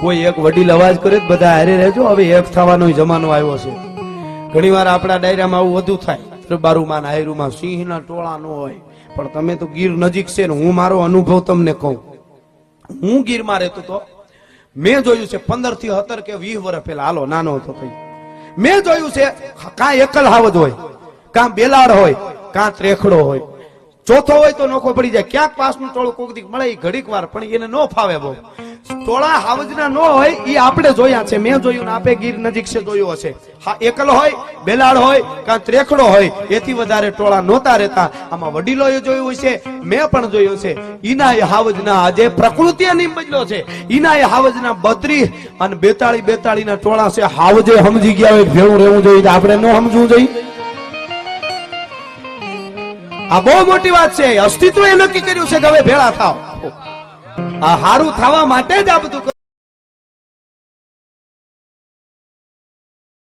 કોઈ એક વડીલ અવાજ કરે બધા હારે રહેજો. હવે એક થવાનો જમાનો આવ્યો છે. ઘણી વાર આપણા ડાયરામાં આવું વધુ થાય. બારુમાં હાયરુમાં સિંહના ટોળા ન હોય. પણ તમે તો ગીર નજીક છે ને હું મારો અનુભવ તમને કહું. હું ગીરમાં રહેતો તો મેં જોયું છે પંદરથી સત્તર કે વીસ વર્ષ પેલા હાલો, નાનો હતો કઈ. મેં જોયું છે કાં એકલ હાવજ હોય. કાં બેલાડ હોય કાં ત્રેખડો હોય. ચોથો હોય તો નોખો પડી જાય. ક્યાંક પાસનું ટોળું કોક દીક મળે ઘડીક વાર, પણ એને ન ફાવે બહુ. ટોળા હાવજના ન હોય, એ આપણે જોયા છે. મેં જોયું આપે ગીર નજીક છે, જોયું હશે. હા, એકલ હોય, બેલાડ હોય, કાં ત્રેખડો હોય, એથી વધારે ટોળા નહોતા રહેતા. આમાં વડીલોએ જોયું છે મેં પણ જોયું છે. ઈના એ હાવજના આજે પ્રકૃતિ નિમજલો છે. ઈના એ હાવજના બત્રીસ અને બેતાળી બેતાળી ના ટોળા છે. હાવજે સમજી ગયા હોય ભેળું રહેવું જોઈએ આપણે ન સમજવું જોઈએ. આ બહુ મોટી વાત છે. અસ્તિત્વ એ નક્કી કર્યું છે કે હવે ભેળા થાવ. આ હારું થવા માટે જ આ બધું